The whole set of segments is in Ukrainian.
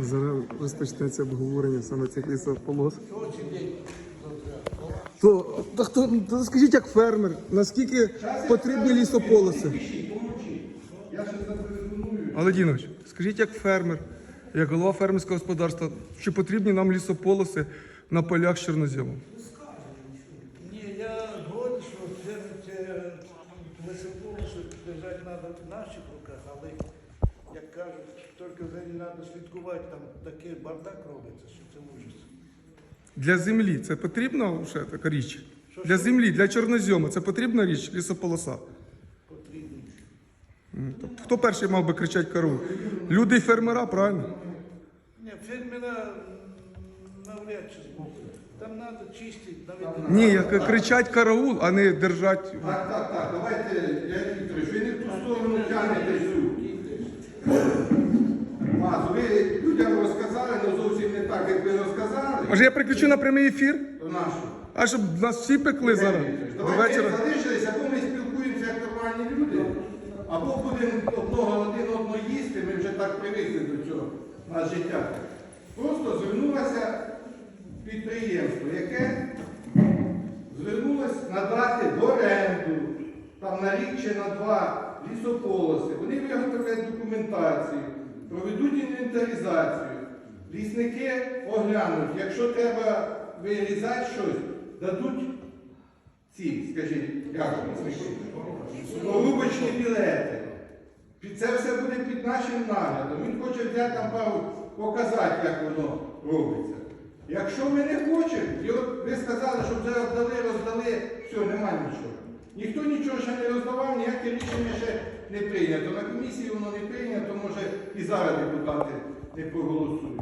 Зараз розпочнеться обговорення саме цих лісополос. То, то, хто, то скажіть як фермер, наскільки потрібні лісополоси? Аладінович, скажіть як фермер, як голова фермерського господарства, чи потрібні нам лісополоси на полях з? Ні, я згоден, що лесополосу держати треба в наших руках, але, як кажуть, тільки за ним треба слідкувати, там такий бардак робиться, що це ужас. Для землі це потрібна ще така річ? Для землі, для чорнозему це потрібна річ, лісополоса? Потрібно. Тобто Хто перший мав би кричати кару? Люди і фермера, правильно? Ні, фермера навряд чи зможуть. Там треба чистити, навіть. Ні, як кричать караул, а не держать. Так, так, так, давайте, я Вікторович, ви не в ту сторону тягнете всю. Мазу, ви людям розказали, але зовсім не так, як ви розказали, Може я приключу на прямий ефір? нашу. А щоб нас всі пекли зараз до Давайте вечора. залишилися, або ми спілкуємося як нормальні люди, або будемо одного один одного їсти, ми вже так привикли до цього на життя. Просто звернулося підприємство, яке звернулося надати в оренду там на рік чи на два лісополоси. Вони документацію, проведуть інвентаризацію. Лісники оглянуть, якщо треба вирізати щось, дадуть ці, скажіть, як порубочні білети. Під- Це все буде під нашим наглядом. Він хоче взяти там пару, показати, як воно робиться. Якщо ми не хочемо, і от ви сказали, що вже роздали, роздали, все, нема нічого. Ніхто нічого ще не роздавав, ніяке рішення ще не прийнято. На комісії воно не прийнято, може і зараз депутати не проголосують.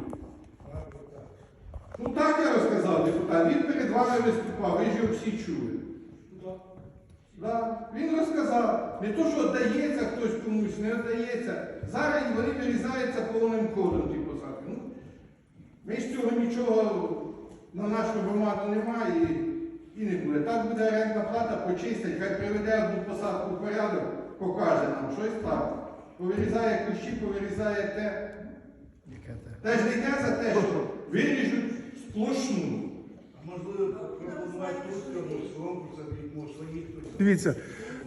Ну так я розказав депутат, він перед вами виступав, ви ж його всі чули. Да. Він розказав, не то, що віддається хтось комусь, не віддається. Зараз вони вирізаються повним ходом ті посадки. Ну, ми ж цього нічого на нашу громаду немає і, і не буде. Так буде орендна плата, почистить, хай приведе одну посадку в порядок, покаже нам щось так. Повирізає кущі, повирізає те. Те ж не йде за те, що виріжуть сплошну. Можливо, пропонувати своїх. Дивіться,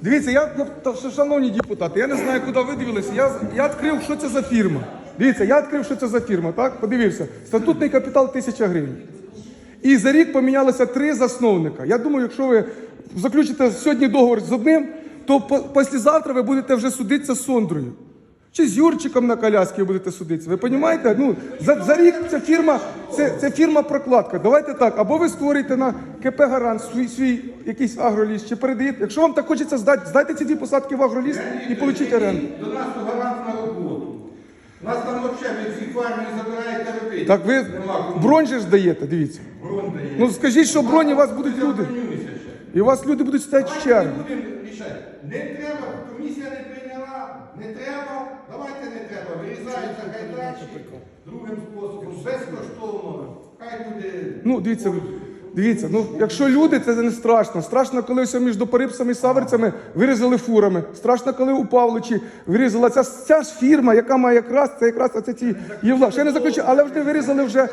дивіться, я ну, та, шановні депутати, я не знаю, куди ви дивилися. Я, я відкрив, що це за фірма. Дивіться, я відкрив, що це за фірма, так? Подивився. Статутний капітал тисяча гривень. І за рік помінялося три засновника. Я думаю, якщо ви заключите сьогодні договор з одним, то по- післязавтра ви будете вже судитися з Сондрою. Чи з Юрчиком на коляскі будете судитися. Ви розумієте? Ну, за, за рік ця фірма, це, це фірма прокладка. Давайте так. Або ви створюєте на КП Гарант свій, свій якийсь агроліс, чи передаєте. Якщо вам так хочеться здати, здайте ці дві посадки в агроліс і получіть оренду. До нас у гарант на роботу. Нас там взагалі ви всі фарми забираєте робити. Так ви бронь же ж даєте, дивіться. Брон дає. Ну скажіть, що броні у вас будуть люди. І у вас люди будуть стояти в черзі. не будемо рішати. Не треба, комісія не прийняла, не треба, давайте не треба. Вирізаються хай далі, другим способом, безкоштовно. Хай люди. Ну, дивіться, дивіться, ну якщо люди, це не страшно. Страшно, коли ось між Парипсами і Саверцями вирізали фурами. Страшно, коли у Павловичі вирізала ця, ця ж фірма, яка має якраз, це якраз оце ті Євла. Ще не заключили, але вже вирізали вже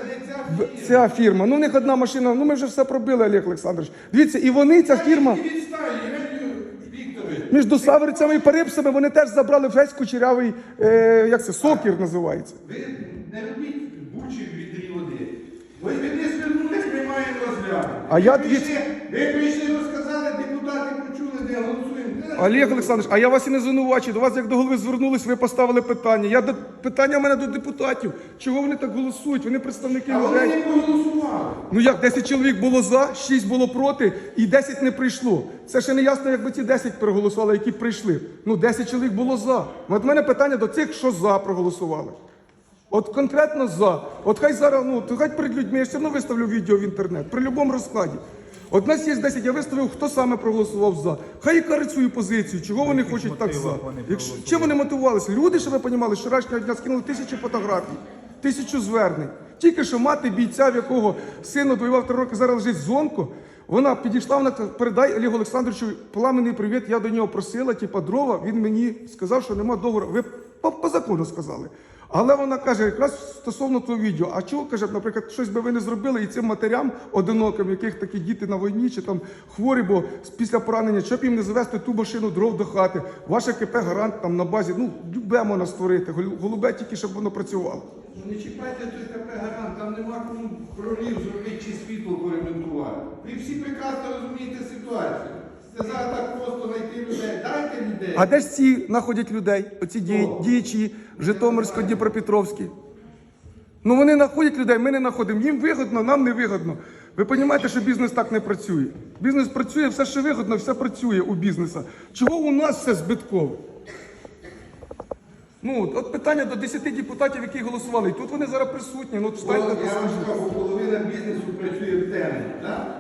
ця фірма. Ну, в них одна машина, ну ми вже все пробили, Олег Олександрович. Дивіться, і вони, ця фірма. Між Саверцями і Парипсами вони теж забрали весь кучерявий, е, як це, сокір називається. Ви не робіть бучі. Ви не звернулись, ми маємо розглянути. А я ви дві- прийшли, ви прийшли, розказали, депутати почули, не голосуємо. Олег Олександрович, а я вас і не звинувачую. До вас як до голови звернулись, ви поставили питання. Я до питання в мене до депутатів. Чого вони так голосують? Вони представники А вони людей. не проголосували. Ну як 10 чоловік було за, 6 було проти і 10 не прийшло. Це ще не ясно, якби ці 10 проголосували, які прийшли. Ну 10 чоловік було за. От в мене питання до тих, що за проголосували. От конкретно за. От хай зараз, ну то хай перед людьми, я все одно виставлю відео в інтернет при будь-якому розкладі. От нас є 10, я виставив, хто саме проголосував за. Хай і кажуть свою позицію, чого вони хочуть так за. Якщо, чим вони мотивувалися? Люди, щоб ви розуміли, що вчорашнього дня скинули тисячі фотографій, тисячу звернень. Тільки що мати бійця, в якого син воював три роки, зараз лежить зонко. Вона підійшла, вона каже, передай Олегу Олександровичу пламенний привіт. Я до нього просила, типа дрова. Він мені сказав, що нема договору. Ви по, по закону сказали. Але вона каже, якраз стосовно того відео, а чого каже, наприклад, щось би ви не зробили і цим матерям одиноким, яких такі діти на війні чи там хворі, бо після поранення, щоб їм не завести ту машину дров до хати. Ваше КП гарант там на базі, ну любе можна створити, голубе тільки щоб воно працювало. Ну, Не чіпайте той КП гарант, там нема кому пролів зробити чи світло поремонтувати. Ви всі прекрасно розумієте ситуацію. Зараз так просто знайти людей. Дайте людей. А де ж ці знаходять людей? Оці дії- діячі Житомирсько-Дніпропетровські. Ну вони знаходять людей, ми не знаходимо. Їм вигодно, нам не вигодно. Ви розумієте, що бізнес так не працює. Бізнес працює, все, що вигодно, все працює у бізнеса. Чого у нас все збитково? Ну, от- питання до 10 депутатів, які голосували. І тут вони зараз присутні. Ну, от встаньте Я вам скажу, половина бізнесу працює в темі. Так?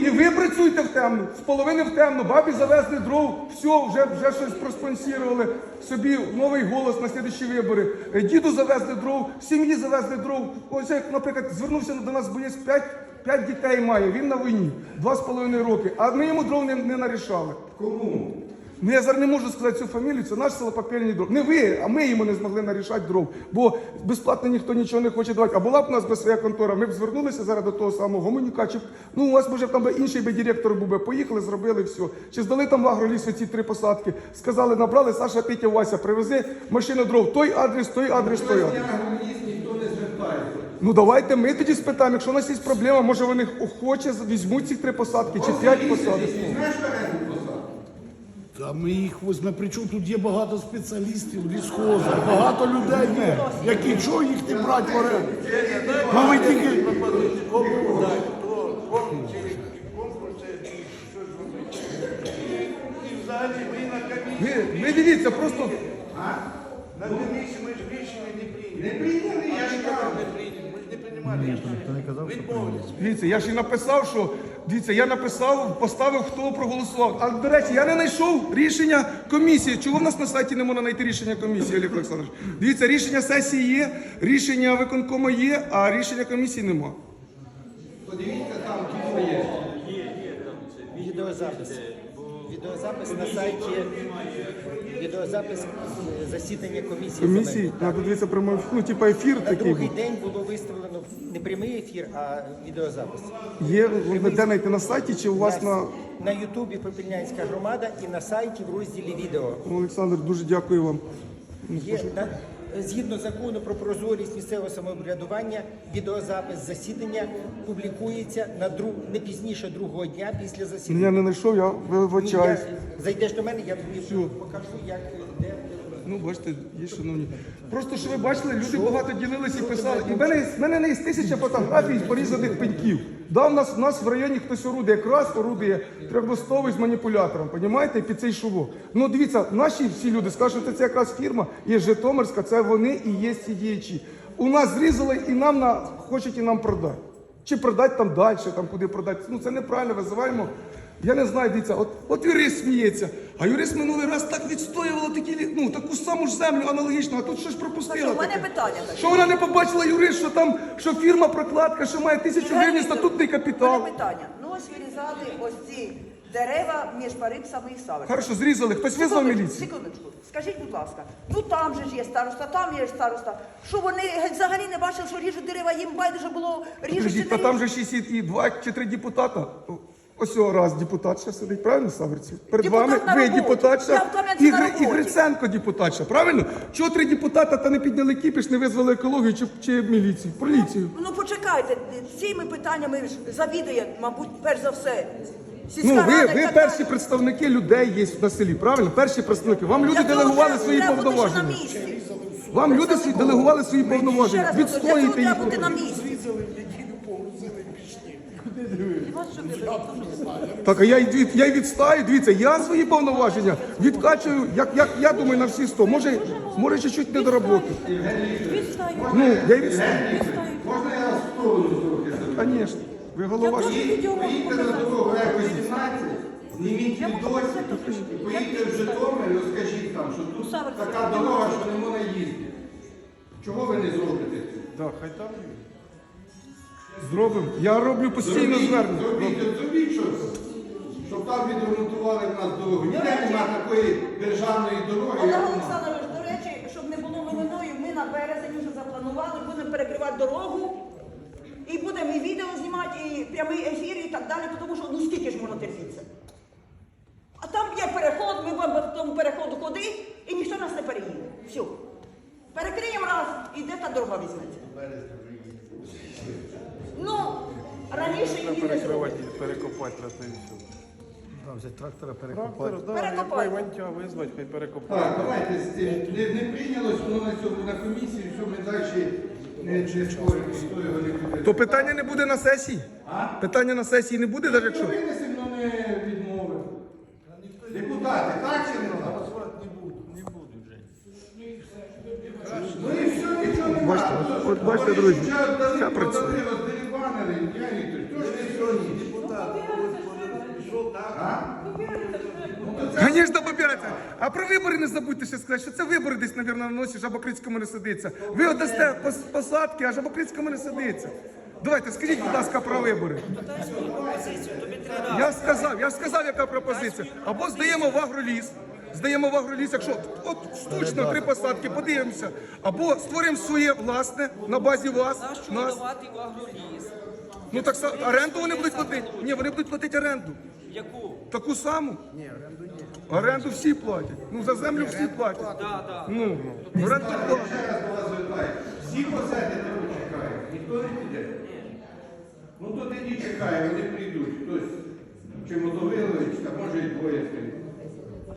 І ви працюєте в темну, з половини в темну, бабі завезли дров, все, вже, вже щось проспонсірували, собі новий голос на слідчі вибори. Е, Діду завезли дров, сім'ї завезли дров. Ось як, наприклад, звернувся до нас боєць 5, 5 дітей має, він на війні, 2,5 роки, а ми йому дров не, не нарішали. кому? Ну я зараз не можу сказати цю фамілію, це наш селопапельний дров. Не ви, а ми йому не змогли нарішати дров. Бо безплатно ніхто нічого не хоче давати. А була б у нас би своя контора, ми б звернулися зараз до того самого гомонюка. Чи, ну у вас може там би інший би директор був би. Поїхали, зробили все. Чи здали там в агроліс ці три посадки? Сказали, набрали Саша Петя Вася, привези машину дров, той адрес, той адрес, той адрес. Ну давайте ми тоді спитаємо, якщо у нас є проблема, може вони охоче візьмуть ці три посадки чи п'ять посадок. Знаєш, що я посадку? Та ми їх візьмемо. Причому тут є багато спеціалістів, лісхоза, багато людей є, які чого їх не брати в оренду. Ну ми тільки Ви, ви дивіться, просто на комісії ми ж рішення не прийняли. Не прийняли, я ж кажу. Не прийняли, ми ж не приймали рішення. Відмовились. Дивіться, я ж і написав, що дивіться, я написав, поставив, хто проголосував. А до речі, я не знайшов рішення комісії. Чого в нас на сайті не можна знайти рішення комісії, Олег Олександрович? Дивіться, рішення сесії є, рішення виконкому є, а рішення комісії нема. Подивіться там, кіно є. Відеозапис. Відеозапис на сайті. Відеозапис засідання комісії. Комісії треба дивитися прямо, ну, типа ефір На такий. другий був. день було виставлено не прямий ефір, а відеозапис. Є, ви де знайти на сайті чи у вас на. на Ютубі Попільнянська громада і на сайті в розділі відео. Олександр, дуже дякую вам. Є на- згідно закону про прозорість місцевого самоврядування, відеозапис засідання публікується на друг не пізніше другого дня після Ну, засідання. Я не знайшов, я Ні, вибачаюсь. я- Зайдеш до мене, я тобі покажу, як де. Ну, бачите, є шановні. Просто що ви бачили, люди багато ділились і писали. І в мене, в мене не є тисяча фотографій з порізаних пеньків. Да, в нас, в нас в районі хтось орудує, якраз орудує трьохмостовий з маніпулятором, понімаєте, під цей шувок. Ну дивіться, наші всі люди скажуть, що це якраз фірма є Житомирська, це вони і є ці. У нас зрізали і нам на, хочуть і нам продати. Чи продати там далі, там куди продати. Ну це неправильно, визиваємо. Я не знаю, дивіться, от, от юрист сміється, а юрист минулий раз так відстоювала такі, ну, таку саму ж землю аналогічно, а тут щось пропустила. У мене таке. питання таке. Що вона не побачила юрист, що там, що фірма прокладка, що має тисячу гривень статутний У капітал. мене питання. Ну ось вирізали ось ці дерева між Парипсами і Савером. Хорошо, зрізали, хтось визвав міліцію. Секундочку, скажіть, будь ласка, ну там же ж є староста, там є староста. Що вони взагалі не бачили, що ріжуть дерева, їм байдуже було ріжуть чи не та там же ріжуть? ще і два чи три депутата. Ось цього раз депутат ще сидить, правильно, Саверці? Перед Депутат вами на ви роботі. депутатша Я в Кам'янці і, на Гри- і роботі. Гриценко депутатша, правильно? Чого три депутата та не підняли кіпіш, не визвали екологію чи, чи міліцію, поліцію? Ну почекайте, цими питаннями ж завідує, мабуть, перш за все. Сільська Ну, ви, рада ви перші представники людей є на селі, правильно? Перші представники. Вам люди Для делегували треба- свої треба бути ще повноваження. на місці. Вам люди свої- делегували свої Ще повноваження. раз для цього Відстоїте їх. треба бути на місці. Так, а я, й від- я й відстаю, дивіться, я свої повноваження відкачую, як, як я думаю, на всі 100. Може, може чуть-чуть не доработати. Ну, я й відстаю. Можна я сторону трохи заберу? Звісно. Ви голова. ж- Поїдьте на дорогу Р-18, зніміть відосик, і поїдьте в Житомир і розкажіть там, що тут така дорога, що не можна їздити. Чого ви не зробите? Да, хай там. Зробимо. Я роблю постійно Зробіть, звернення. зробіть, от зробіть щось, щоб там відремонтували в нас дорогу. Ніде немає такої державної дороги, Олег у нас. Олександрович, до речі, щоб не було новиною, ми на березі ремонтувати дорогу. І будемо і відео знімати, і прямий ефір, і так далі, тому що ну скільки ж можна терпітися. А там є переход, ми будемо в тому переходу ходи, і ніхто нас не переїде. Все. Перекриємо раз, і де та дорога візьметься. Ну, раніше її не зробили. перекопати треба і все. трактора Трактор, да, Перекопати. як Івантя визвати, хай. Так, давайте з не, не прийнялось, воно на цьому на комісії, все, ми далі не, не споримо, ніхто його не буде. То питання не буде на сесії? Питання на сесії не буде, навіть якщо. Винесемо, але не відмовимо. Депутати, так чи не так? Не буду, вже. Ну і все, нічого не Бачите, от- от бачите, друзі, все працює. Роздерибанили, я ніхто, хто ж не сьогодні? Депутат, ось пішов так. Звісно, побирається. А про вибори не забудьте ще сказати, що це вибори десь, мабуть, на носі Жабокрицькому не сидиться. Ви отдасте посадки, а Жабокрицькому не сидиться. Давайте, скажіть, будь ласка, про вибори. Я сказав, я сказав, яка пропозиція. Або здаємо в агроліс. Здаємо в агроліс, якщо от штучно три посадки, подивимося. Або створимо своє власне на базі вас. Нащо Нас. давати в агроліс? Ну так оренду вони будуть платити. Ні, вони будуть платити оренду. Яку? Таку саму? Ні, оренду ні. Оренду всі платять. Ну за землю всі платять. Да, да. Ну, оренду платять. Ще раз до вас звертаю. Всі посадити почекають, ніхто не піде. Ну то тоді чекає, вони прийдуть. Хтось чи Мотовилович, та може і двоє скажіть.